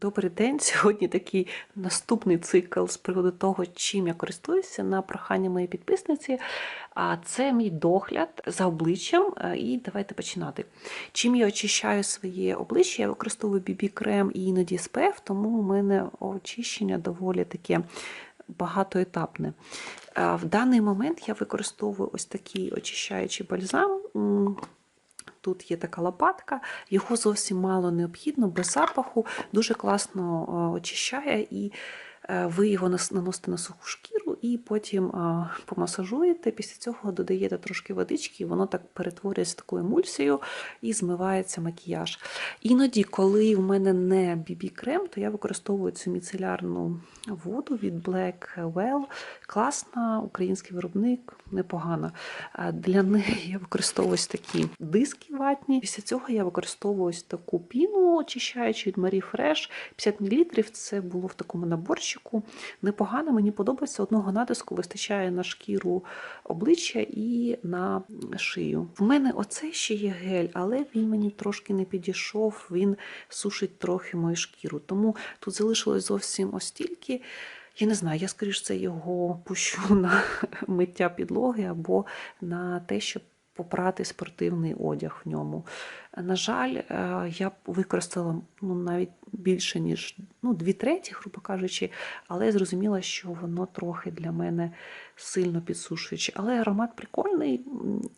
Добрий день. Сьогодні такий наступний цикл з приводу того, чим я користуюся на прохання моєї підписниці. А це мій догляд за обличчям. Е, І давайте починати. Чим я очищаю своє обличчя, я використовую BB-крем і іноді SPF, тому у мене очищення доволі таке багатоетапне. Е, В даний момент я використовую ось такий очищаючий бальзам. Тут є така лопатка, його зовсім мало необхідно, без запаху, дуже класно е, очищає, і е, ви його наносите на суху шкіру і потім помасажуєте. Після цього додаєте трошки водички, і воно так перетворюється в таку емульсію і змивається макіяж. Іноді, коли в мене не BB-крем, то я використовую цю міцелярну воду від Black Well. Класна, український виробник, непогана. А Для неї я використовую ось такі диски ватні. Після цього я використовую ось таку піну очищаючу від Marie Fresh. 50 мл. Це було в такому наборчику. Непогано, мені подобається. Одного натиску вистачає на шкіру обличчя і на шию. В мене оцей ще є гель, але він мені трошки не підійшов. Він сушить трохи мою шкіру. Тому тут залишилось зовсім ось стільки. Я не знаю, я скоріш це його пущу на миття підлоги або на те, щоб попрати спортивний одяг в ньому. На жаль, е, я використала ну, навіть більше, ніж ну, дві треті, грубо кажучи, але я зрозуміла, що воно трохи для мене сильно підсушуюче. Але аромат прикольний,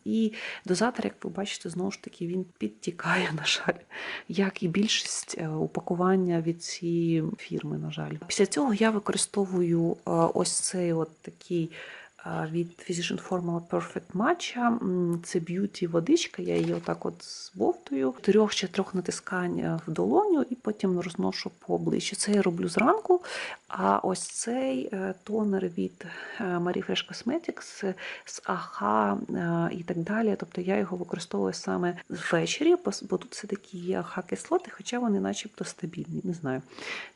і дозатор, як ви бачите, знову ж таки він підтікає, на жаль, як і більшість е, упакування від цієї фірми, на жаль. Після цього я використовую е, ось цей от такий від Physician Formula Perfect Matcha. Це б'юті водичка, я її отак от збовтую. Трьох чи трьох натискань е, в долоню і потім розношу по обличчю. Це я роблю зранку. А ось цей е, тонер від е, Marie Fresh Cosmetics з АХА і так далі. Тобто я його використовую саме ввечері, бо тут все-таки є АХА-кислоти, хоча вони начебто стабільні. Не знаю.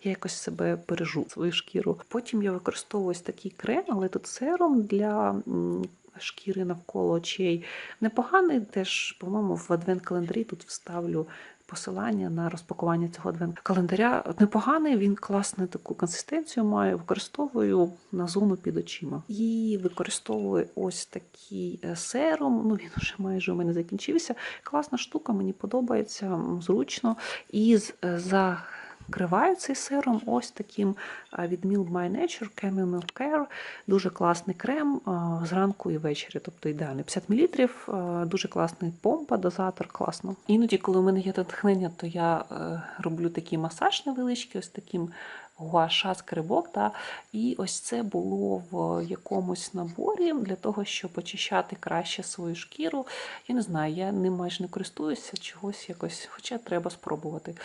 Я якось себе бережу свою шкіру. Потім я використовую ось такий крем, але тут серум для м, шкіри навколо очей. Непоганий теж, по-моєму, в адвент-календарі тут вставлю. Посилання на розпакування цього адвент-календаря непоганий, він класну таку консистенцію має. Використовую на зону під очима. І використовую ось такий е, серум. Ну він вже майже у мене закінчився. Класна штука, мені подобається, зручно. І е, за Криваю цей серум ось таким від Milk My Nature Chamomile Care. Дуже класний крем зранку і ввечері, тобто ідеальний. 50 мл, дуже класний помпа, дозатор, класно. Іноді, коли у мене є натхнення, то я е, роблю такий масаж невеличкий, ось таким гуаша скрибок. Та, і ось це було в якомусь наборі для того, щоб очищати краще свою шкіру. Я не знаю, я ним майже не користуюся, чогось якось, хоча треба спробувати.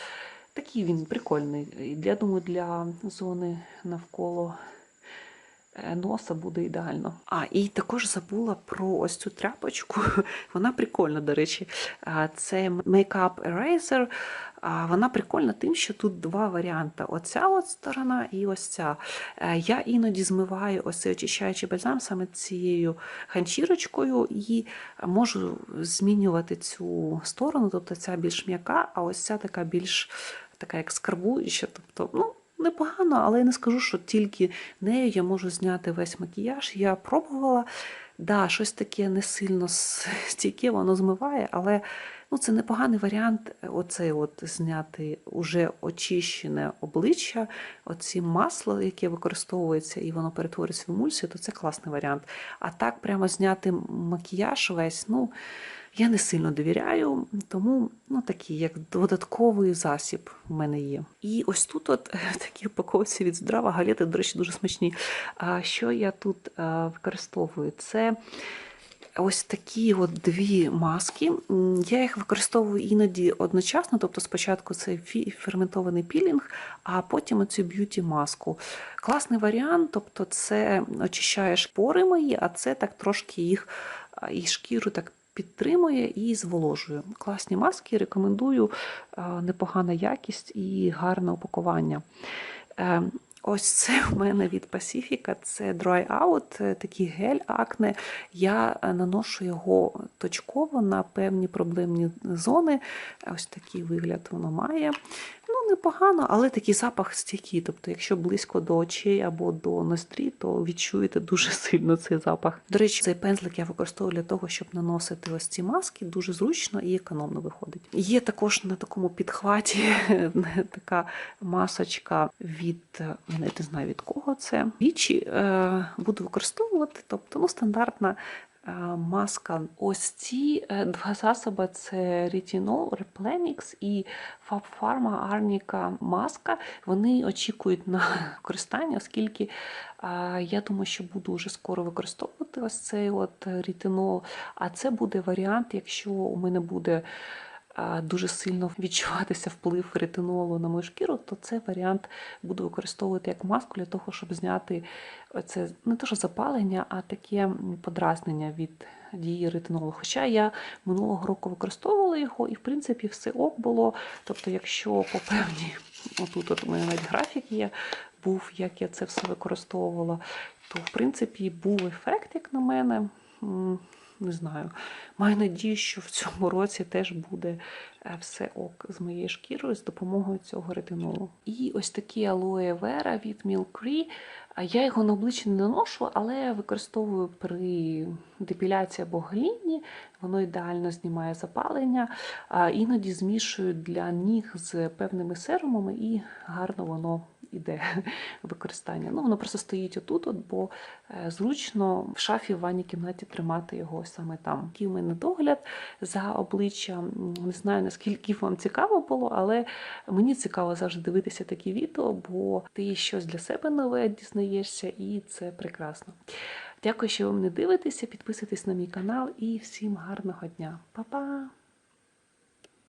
Такий він прикольний. Я думаю, для зони навколо е, носа буде ідеально. А, і також забула про ось цю тряпочку. Вона прикольна, до речі. Це Makeup Eraser. Вона прикольна тим, що тут два варіанти: оця от сторона і ось ця. Е, Я іноді змиваю ось цей очищаючий бальзам саме цією ганчірочкою і можу змінювати цю сторону, тобто ця більш м'яка, а ось ця така більш така як скарбуюча. Тобто, ну, непогано, але я не скажу, що тільки нею я можу зняти весь макіяж. Я пробувала. Да, щось таке не сильно стійке, воно змиває, але ну, це непоганий варіант оцей от зняти уже очищене обличчя, оці масло, яке використовується, і воно перетворюється в емульсію, то це класний варіант. А так прямо зняти макіяж весь, ну, я не сильно довіряю, тому ну, такий, як додатковий засіб в мене є. І ось тут от е, такі упаковці від здрава галети, до речі, дуже смачні. А що я тут е, використовую? Це ось такі от дві маски. Я їх використовую іноді одночасно, тобто спочатку це ферментований пілінг, а потім оцю б'юті маску. Класний варіант, тобто це очищаєш пори мої, а це так трошки їх і шкіру так підтримує і зволожує. Класні маски, рекомендую, непогана якість і гарне упакування. Ось це в мене від Pacifica, це Dry Out, е, такий гель акне. Я е, наношу його точково на певні проблемні зони. Ось такий вигляд воно має. Непогано, але такий запах стійкий. Тобто, якщо близько до очей або до ноздрі, то відчуєте дуже сильно цей запах. До речі, цей пензлик я використовую для того, щоб наносити ось ці маски. Дуже зручно і економно виходить. Є також на такому підхваті така масочка від я не знаю від кого це. Вічі е, буду використовувати, тобто ну, стандартна. Е, Маска. Ось ці е, два засоби це Retinol Replenix і FabPharma Arnica маска. Вони очікують на використання, оскільки е, я думаю, що буду вже скоро використовувати ось цей от ретинол. А це буде варіант, якщо у мене буде дуже сильно відчуватися вплив ретинолу на мою шкіру, то цей варіант буду використовувати як маску для того, щоб зняти це не те, що запалення, а таке подразнення від дії ретинолу. Хоча я минулого року використовувала його, і в принципі все ок було. Тобто, якщо по певній, отут от у мене навіть графік є, був, як я це все використовувала, то в принципі був ефект, як на мене. Не знаю. Маю надію, що в цьому році теж буде е, все ок з моєю шкірою з допомогою цього ретинолу. І ось такі алоє вера від Milk Я його на обличчя не наношу, але використовую при депіляції або голінні. Воно ідеально знімає запалення. Іноді змішую для ніг з певними серумами і гарно воно іде використання. Ну, воно просто стоїть отут, от, бо е, зручно в шафі в ванній кімнаті тримати його саме там. Такий у мене догляд за обличчям. Не знаю, наскільки вам цікаво було, але мені цікаво завжди дивитися такі відео, бо ти щось для себе нове дізнаєшся, і це прекрасно. Дякую, що ви мене дивитеся. Підписуйтесь на мій канал і всім гарного дня. Па-па!